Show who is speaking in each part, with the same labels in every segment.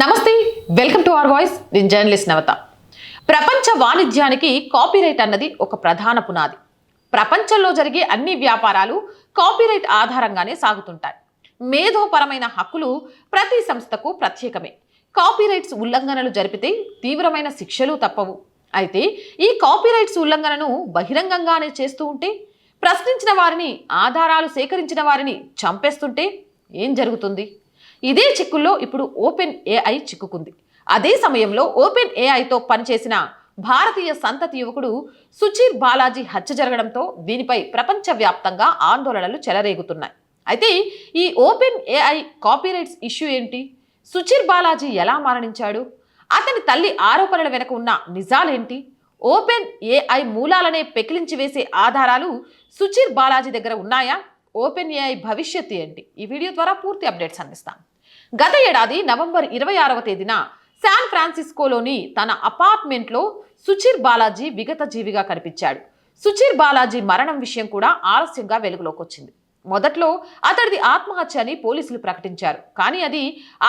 Speaker 1: నమస్తే welcome to our voice. నేను journalist నవత. ప్రపంచ వాణిజ్యానికి కాపీరైట్ అన్నది ఒక ప్రధాన పునాది. ప్రపంచంలో జరిగే అన్ని వ్యాపారాలు కాపీరైట్ ఆధారంగానే సాగుతుంటాయి. మేధోపరమైన హక్కులు ప్రతి సంస్థకు ప్రత్యేకమే. కాపీరైట్స్ ఉల్లంఘనలు జరిపితే తీవ్రమైన శిక్షలు తప్పవు. అయితే ఈ కాపీరైట్స్ ఉల్లంఘనను బహిరంగంగానే చేస్తూ ఉంటే ప్రశ్నించిన వారిని ఆధారాలు సేకరించిన వారిని చంపేస్తుంటే ఏం జరుగుతుంది? ఇదే చిక్కుల్లో ఇప్పుడు ఓపెన్ ఏఐ చిక్కుకుంది. అదే సమయంలో ఓపెన్ ఏఐతో పనిచేసిన భారతీయ సంతతి యువకుడు సుచీర్ బాలాజీ హత్య జరగడంతో దీనిపై ప్రపంచవ్యాప్తంగా ఆందోళనలు చెలరేగుతున్నాయి. అయితే ఈ ఓపెన్ ఏఐ కాపీరైట్స్ ఇష్యూ ఏంటి? సుచీర్ బాలాజీ ఎలా మరణించాడు? అతని తల్లి ఆరోపణల వెనక ఉన్న నిజాలేంటి? ఓపెన్ ఏఐ మూలాలనే పెకిలించి వేసే ఆధారాలు సుచీర్ బాలాజీ దగ్గర ఉన్నాయా? ఓపెన్ ఏఐ భవిష్యత్తు ఏంటి? ఈ వీడియో ద్వారా పూర్తి అప్డేట్స్ అందిస్తాను గత ఏడాది నవంబర్ ఇరవై ఆరవ తేదీన శాన్ ఫ్రాన్సిస్కోలోని తన అపార్ట్మెంట్లో సుచీర్ బాలాజీ విగత జీవిగా కనిపించాడు. సుచీర్ బాలాజీ మరణం విషయం కూడా ఆలస్యంగా వెలుగులోకి వచ్చింది మొదట్లో అతడిది ఆత్మహత్య అని పోలీసులు ప్రకటించారు. కానీ అది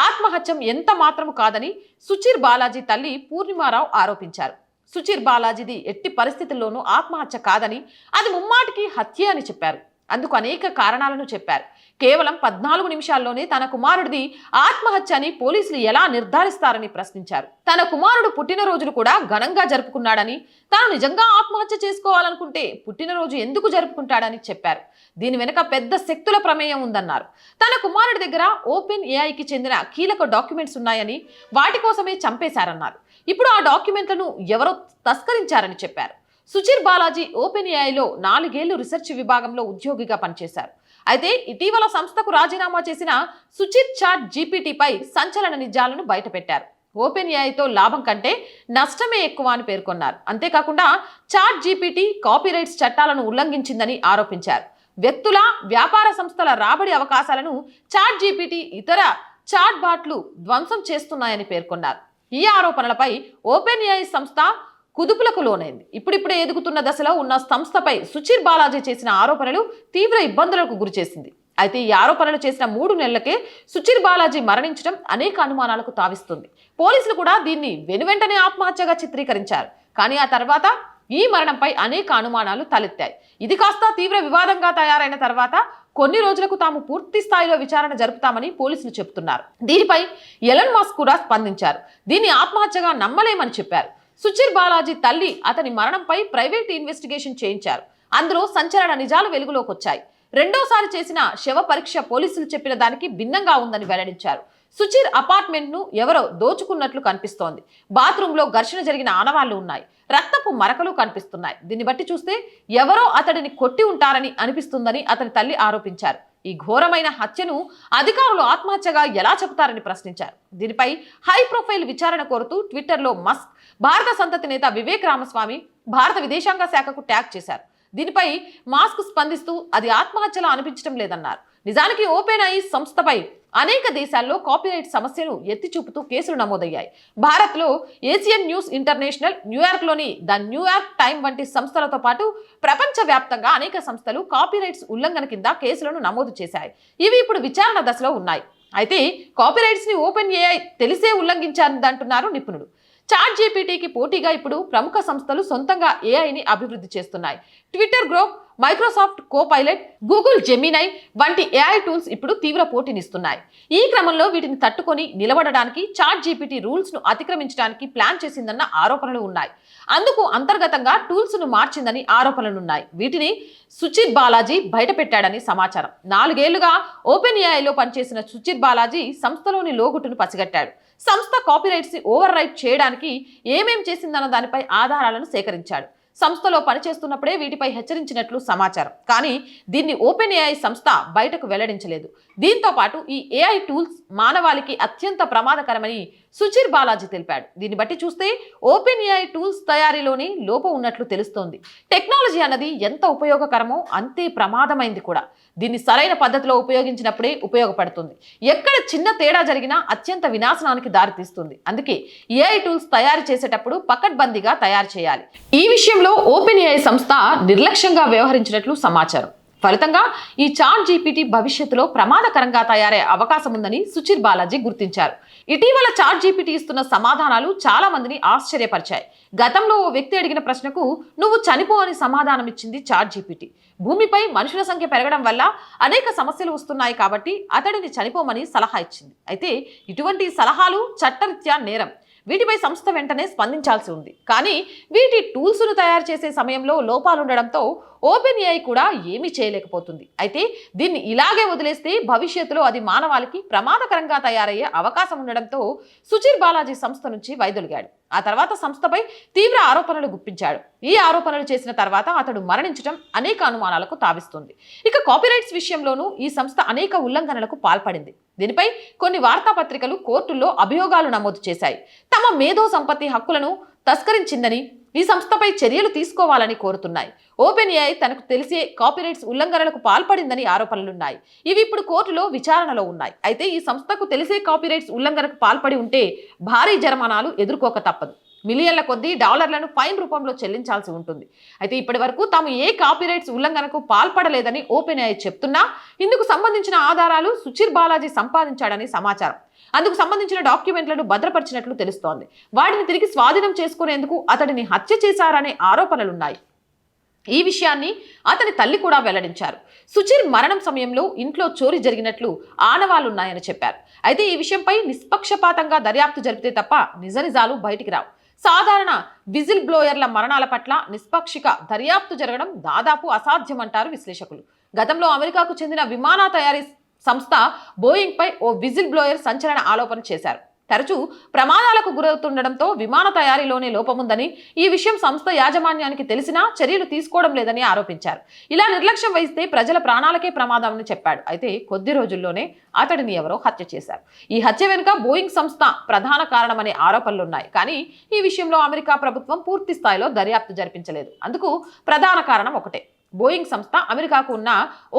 Speaker 1: ఆత్మహత్యం ఎంత మాత్రము కాదని సుచీర్ బాలాజీ తల్లి పూర్ణిమారావు ఆరోపించారు. సుచీర్ బాలాజీది ఎట్టి పరిస్థితుల్లోనూ ఆత్మహత్య కాదని అది ముమ్మాటికి హత్య అని చెప్పారు. అందుకు అనేక కారణాలను చెప్పారు. కేవలం పద్నాలుగు నిమిషాల్లోనే తన కుమారుడిది ఆత్మహత్య అని పోలీసులు ఎలా నిర్ధారిస్తారని ప్రశ్నించారు. తన కుమారుడు పుట్టినరోజును కూడా ఘనంగా జరుపుకున్నాడని తాను నిజంగా ఆత్మహత్య చేసుకోవాలనుకుంటే పుట్టినరోజు ఎందుకు జరుపుకుంటాడని చెప్పారు. దీని వెనుక పెద్ద శక్తుల ప్రమేయం ఉందన్నారు. తన కుమారుడి దగ్గర ఓపెన్ ఏఐకి చెందిన కీలక డాక్యుమెంట్స్ ఉన్నాయని వాటి కోసమే చంపేశారన్నారు. ఇప్పుడు ఆ డాక్యుమెంట్లను ఎవరో తస్కరించారని చెప్పారు. సుచీర్ బాలాజీ ఓపెన్ ఏఐలో నాలుగేళ్ళు రీసెర్చ్ విభాగంలో ఉద్యోగిగా పనిచేశారు. అయితే ఇటీవల సంస్థకు రాజీనామా చేసిన సుచిత్ చాట్ జీపీటీపై సంచలన నిజాలను బయటపెట్టారు. ఓపెన్ ఏఐతో లాభం కంటే నష్టమే ఎక్కువ అని పేర్కొన్నారు. అంతేకాకుండా చాట్ జీపీటీ కాపీరైట్స్ చట్టాలను ఉల్లంఘించిందని ఆరోపించారు. వ్యక్తుల వ్యాపార సంస్థల రాబడి అవకాశాలను చాట్ జీపీటీ ఇతర చాట్ బాట్లు ధ్వంసం చేస్తున్నాయని పేర్కొన్నారు. ఈ ఆరోపణలపై ఓపెన్ ఏఐ సంస్థ కుదుపులకు లోనైంది. ఇప్పుడిప్పుడే ఎదుగుతున్న దశలో ఉన్న సంస్థపై సుచీర్ బాలాజీ చేసిన ఆరోపణలు తీవ్ర ఇబ్బందులకు గురిచేసింది అయితే ఈ ఆరోపణలు చేసిన మూడు నెలలకే సుచీర్ బాలాజీ మరణించడం అనేక అనుమానాలకు తావిస్తుంది. పోలీసులు కూడా దీన్ని వెనువెంటనే ఆత్మహత్యగా చిత్రీకరించారు. కానీ ఆ తర్వాత ఈ మరణంపై అనేక అనుమానాలు తలెత్తాయి. ఇది కాస్త తీవ్ర వివాదంగా తయారైన తర్వాత కొన్ని రోజులకు తాము పూర్తి స్థాయిలో విచారణ జరుపుతామని పోలీసులు చెబుతున్నారు. దీనిపై ఎలన్ మాస్క్ కూడా స్పందించారు. దీన్ని ఆత్మహత్యగా నమ్మలేమని చెప్పారు. సుచిర్ బాలాజీ తల్లి అతని మరణంపై ప్రైవేట్ ఇన్వెస్టిగేషన్ చేయించారు. అందులో సంచలన నిజాలు వెలుగులోకి వచ్చాయి రెండోసారి చేసిన శవ పరీక్ష పోలీసులు చెప్పిన దానికి భిన్నంగా ఉందని వెల్లడించారు. సుచిర్ అపార్ట్మెంట్ను ఎవరో దోచుకున్నట్లు కనిపిస్తోంది. బాత్రూమ్లో ఘర్షణ జరిగిన ఆనవాళ్ళు ఉన్నాయి. రక్తపు మరకలు కనిపిస్తున్నాయి. దీన్ని బట్టి చూస్తే ఎవరో అతడిని కొట్టి ఉంటారని అనిపిస్తుందని అతని తల్లి ఆరోపించారు. ఈ ఘోరమైన హత్యను అధికారులు ఆత్మహత్యగా ఎలా చెబుతారని ప్రశ్నించారు. దీనిపై హై ప్రొఫైల్ విచారణ కోరుతూ ట్విట్టర్లో మస్క్ భారత సంతతి నేత వివేక్ రామస్వామి భారత విదేశాంగ శాఖకు ట్యాగ్ చేశారు. దీనిపై మాస్క్ స్పందిస్తూ అది ఆత్మహత్యలా అనిపించడం లేదన్నారు. నిజానికి ఓపెన్ ఐ సంస్థపై అనేక దేశాల్లో కాపీరైట్ సమస్యను ఎత్తి చూపుతూ కేసులు నమోదయ్యాయి. భారత్లో ఏషియన్ న్యూస్ ఇంటర్నేషనల్ న్యూయార్క్లోని ద న్యూయార్క్ టైమ్ వంటి సంస్థలతో పాటు ప్రపంచవ్యాప్తంగా అనేక సంస్థలు కాపీరైట్స్ ఉల్లంఘన కింద కేసులను నమోదు చేశాయి. ఇవి ఇప్పుడు విచారణ దశలో ఉన్నాయి. అయితే కాపీరైట్స్ని ఓపెన్ ఏఐ తెలిసే ఉల్లంఘించారంటున్నారు నిపుణులు. చాట్ జీపీటీకి పోటీగా ఇప్పుడు ప్రముఖ సంస్థలు సొంతంగా ఏఐని అభివృద్ధి చేస్తున్నాయి. Twitter group Microsoft Copilot Google Gemini వంటి ఏఐ టూల్స్ ఇప్పుడు తీవ్ర పోటీనిస్తున్నాయి. ఈ క్రమంలో వీటిని తట్టుకొని నిలబడడానికి చాట్ జీపీటీ రూల్స్ను అతిక్రమించడానికి ప్లాన్ చేసిందన్న ఆరోపణలు ఉన్నాయి. అందుకు అంతర్గతంగా టూల్స్ను మార్చిందని ఆరోపణలున్నాయి వీటిని సుచిత్ బాలాజీ బయటపెట్టాడని సమాచారం. నాలుగేళ్ళుగా ఓపెన్ ఏఐలో పనిచేసిన సుచిత్ బాలాజీ సంస్థలోని లోగుట్టును పసిగట్టాడు. సంస్థ కాపీరైట్స్ ఓవర్ రైట్ చేయడానికి ఏమేం చేసిందన్న దానిపై ఆధారాలను సేకరించాడు. సంస్థలో పనిచేస్తున్నప్పుడే వీటిపై హెచ్చరించినట్లు సమాచారం. కానీ దీన్ని ఓపెన్ ఏఐ సంస్థ బయటకు వెల్లడించలేదు. దీంతో పాటు ఈ ఏఐ టూల్స్ మానవాళికి అత్యంత ప్రమాదకరమని సుచిర్ బాలాజీ తెలిపాడు. దీన్ని బట్టి చూస్తే ఓపెన్ ఏఐ టూల్స్ తయారీలోనే లోపం ఉన్నట్లు తెలుస్తోంది. టెక్నాలజీ అన్నది ఎంత ఉపయోగకరమో అంతే ప్రమాదమైంది కూడా. దీన్ని సరైన పద్ధతిలో ఉపయోగించినప్పుడే ఉపయోగపడుతుంది. ఎక్కడ చిన్న తేడా జరిగినా అత్యంత వినాశనానికి దారితీస్తుంది. అందుకే ఏఐ టూల్స్ తయారు చేసేటప్పుడు పకడ్బందీగా తయారు చేయాలి. ఈ విషయంలో ఓపెన్ ఏఐ సంస్థ నిర్లక్ష్యంగా వ్యవహరించినట్లు సమాచారం. ఫలితంగా ఈ చాట్ జీపీటీ భవిష్యత్తులో ప్రమాదకరంగా తయారయ్యే అవకాశం ఉందని సుచిర్ బాలాజీ గుర్తించారు. ఇటీవల చాట్ జీపీటీ ఇస్తున్న సమాధానాలు చాలా మందిని ఆశ్చర్యపరిచాయి. గతంలో ఓ వ్యక్తి అడిగిన ప్రశ్నకు నువ్వు చనిపో అని సమాధానం ఇచ్చింది చాట్ జీపీటీ. భూమిపై మనుషుల సంఖ్య పెరగడం వల్ల అనేక సమస్యలు వస్తున్నాయి కాబట్టి అతడిని చనిపోమని సలహా ఇచ్చింది. అయితే ఇటువంటి సలహాలు చట్టరీత్యా నేరం. వీటిపై సంస్థ వెంటనే స్పందించాల్సి ఉంది. కానీ వీటి టూల్స్ను తయారు చేసే సమయంలో లోపాలుండడంతో ఓపెన్ ఏఐ కూడా ఏమీ చేయలేకపోతుంది. అయితే దీన్ని ఇలాగే వదిలేస్తే భవిష్యత్తులో అది మానవాళికి ప్రమాదకరంగా తయారయ్యే అవకాశం ఉండడంతో సుచిర్ బాలాజీ సంస్థ నుంచి వైదొలిగాడు. ఆ తర్వాత సంస్థపై తీవ్ర ఆరోపణలు గుప్పించాడు. ఈ ఆరోపణలు చేసిన తర్వాత అతడు మరణించడం అనేక అనుమానాలకు తావిస్తుంది. ఇక కాపీరైట్స్ విషయంలోనూ ఈ సంస్థ అనేక ఉల్లంఘనలకు పాల్పడింది. దీనిపై కొన్ని వార్తాపత్రికలు కోర్టుల్లో అభియోగాలు నమోదు చేశాయి. తమ మేధో సంపత్తి హక్కులను తస్కరించిందని ఈ సంస్థపై చర్యలు తీసుకోవాలని కోరుతున్నాయి. ఓపెన్ ఏఐ తనకు తెలిసే కాపీరైట్స్ ఉల్లంఘనలకు పాల్పడిందని ఆరోపణలున్నాయి. ఇవి ఇప్పుడు కోర్టులో విచారణలో ఉన్నాయి. అయితే ఈ సంస్థకు తెలిసే కాపీరైట్స్ ఉల్లంఘనకు పాల్పడి ఉంటే భారీ జరిమానాలు ఎదుర్కోక తప్పదు. మిలియన్ల కొద్దీ డాలర్లను ఫైన్ రూపంలో చెల్లించాల్సి ఉంటుంది. అయితే ఇప్పటి వరకు తాము ఏ కాపీరైట్స్ ఉల్లంఘనకు పాల్పడలేదని ఓపెన్ ఐ చెప్తున్నా ఇందుకు సంబంధించిన ఆధారాలు సుచిర్ బాలాజీ సంపాదించాడని సమాచారం. అందుకు సంబంధించిన డాక్యుమెంట్లను భద్రపరిచినట్లు తెలుస్తోంది. వాటిని తిరిగి స్వాధీనం చేసుకునేందుకు అతడిని హత్య చేశారనే ఆరోపణలున్నాయి. ఈ విషయాన్ని అతని తల్లి కూడా వెల్లడించారు. సుచిర్ మరణం సమయంలో ఇంట్లో చోరీ జరిగినట్లు ఆనవాలున్నాయని చెప్పారు. అయితే ఈ విషయంపై నిష్పక్షపాతంగా దర్యాప్తు జరిపితే తప్ప నిజ నిజాలు బయటికి రావు. సాధారణ విజిల్ బ్లోయర్ల మరణాల పట్ల నిష్పక్షిక దర్యాప్తు జరగడం దాదాపు అసాధ్యమంటారు విశ్లేషకులు. గతంలో అమెరికాకు చెందిన విమాన తయారీ సంస్థ బోయింగ్పై ఓ విజిల్ బ్లోయర్ సంచలన ఆరోపణ చేశారు. తరచూ ప్రమాదాలకు గురవుతుండటంతో విమాన తయారీలోనే లోపముందని ఈ విషయం సంస్థ యాజమాన్యానికి తెలిసినా చర్యలు తీసుకోవడం లేదని ఆరోపించారు. ఇలా నిర్లక్ష్యం వహిస్తే ప్రజల ప్రాణాలకే ప్రమాదమని చెప్పాడు. అయితే కొద్ది రోజుల్లోనే అతడిని ఎవరో హత్య చేశారు. ఈ హత్య వెనుక బోయింగ్ సంస్థ ప్రధాన కారణమనే ఆరోపణలున్నాయి. కానీ ఈ విషయంలో అమెరికా ప్రభుత్వం పూర్తి స్థాయిలో దర్యాప్తు జరిపించలేదు. అందుకు ప్రధాన కారణం ఒకటే. బోయింగ్ సంస్థ అమెరికాకు ఉన్న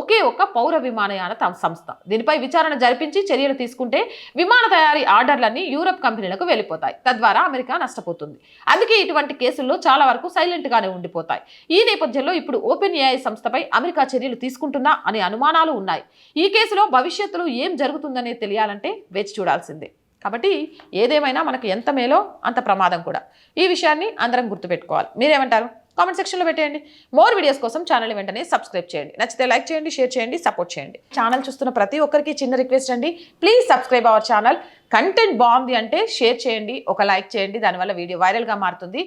Speaker 1: ఒకే ఒక్క పౌర విమానయాన సంస్థ. దీనిపై విచారణ జరిపించి చర్యలు తీసుకుంటే విమాన తయారీ ఆర్డర్లన్నీ యూరప్ కంపెనీలకు వెళ్ళిపోతాయి. తద్వారా అమెరికా నష్టపోతుంది. అందుకే ఇటువంటి కేసుల్లో చాలా వరకు సైలెంట్గానే ఉండిపోతాయి. ఈ నేపథ్యంలో ఇప్పుడు ఓపెన్ ఏఐ సంస్థపై అమెరికా చర్యలు తీసుకుంటుందా అనే అనుమానాలు ఉన్నాయి. ఈ కేసులో భవిష్యత్తులో ఏం జరుగుతుందనే తెలియాలంటే వేచి చూడాల్సిందే. కాబట్టి ఏదేమైనా మనకు ఎంత మేలో అంత ప్రమాదం కూడా. ఈ విషయాన్ని అందరం గుర్తుపెట్టుకోవాలి. మీరేమంటారు? కామెంట్ సెక్షన్లో పెట్టేయండి. మోర్ వీడియోస్ కోసం ఛానల్ వెంటనే సబ్స్క్రైబ్ చేయండి. నచ్చితే లైక్ చేయండి షేర్ చేయండి సపోర్ట్ చేయండి. ఛానల్ చూస్తున్న ప్రతి ఒక్కరికి చిన్న రిక్వెస్ట్ అండి. Please subscribe our channel content బాగుంది అంటే షేర్ చేయండి ఒక లైక్ చేయండి. దానివల్ల వీడియో వైరల్గా మారుతుంది.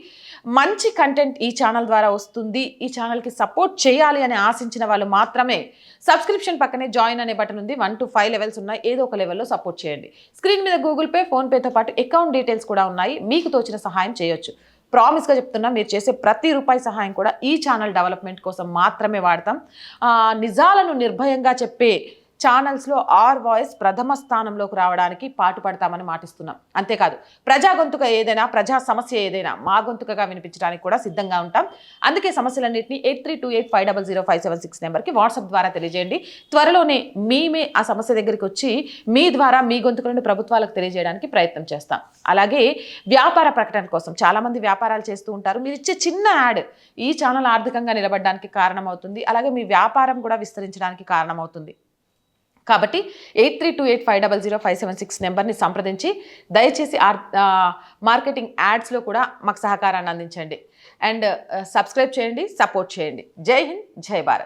Speaker 1: మంచి కంటెంట్ ఈ ఛానల్ ద్వారా వస్తుంది. ఈ ఛానల్కి సపోర్ట్ చేయాలి అని ఆశించిన వాళ్ళు మాత్రమే సబ్స్క్రిప్షన్ పక్కనే జాయిన్ అనే బటన్ ఉంది. వన్ టు ఫైవ్ లెవెల్స్ ఉన్నాయి. ఏదో ఒక లెవెల్లో సపోర్ట్ చేయండి. స్క్రీన్ మీద గూగుల్ పే ఫోన్పేతో పాటు అకౌంట్ డీటెయిల్స్ కూడా ఉన్నాయి. మీకు తోచిన సహాయం చేయొచ్చు. ప్రామిస్గా చెప్తున్నా మీరు చేసే ప్రతి రూపాయి సహాయం కూడా ఈ ఛానల్ డెవలప్మెంట్ కోసం మాత్రమే వాడతాం. నిజాలను నిర్భయంగా చెప్పే ఛానల్స్లో ఆర్ వాయిస్ ప్రథమ స్థానంలోకి రావడానికి పాటుపడతామని మాటిస్తున్నాం. అంతేకాదు ప్రజా గొంతుక ఏదైనా ప్రజా సమస్య ఏదైనా మా గొంతుకగా వినిపించడానికి కూడా సిద్ధంగా ఉంటాం. అందుకే సమస్యలన్నింటినీ eight three two eight five double zero five seven six నెంబర్కి వాట్సాప్ ద్వారా తెలియజేయండి. త్వరలోనే మేమే ఆ సమస్య దగ్గరికి వచ్చి మీ ద్వారా మీ గొంతుకులను ప్రభుత్వాలకు తెలియజేయడానికి ప్రయత్నం చేస్తాం. అలాగే వ్యాపార ప్రకటన కోసం చాలామంది వ్యాపారాలు చేస్తూ ఉంటారు. మీరు ఇచ్చే చిన్న యాడ్ ఈ ఛానల్ ఆర్థికంగా నిలబడడానికి కారణమవుతుంది. అలాగే మీ వ్యాపారం కూడా విస్తరించడానికి కారణమవుతుంది. కాబట్టి eight three two eight five double zero five seven six నెంబర్ని సంప్రదించి దయచేసి ఆర్ మార్కెటింగ్ యాడ్స్లో కూడా మాకు సహకారాన్ని అందించండి. అండ్ సబ్స్క్రైబ్ చేయండి సపోర్ట్ చేయండి. జై హింద్ జై భారత్.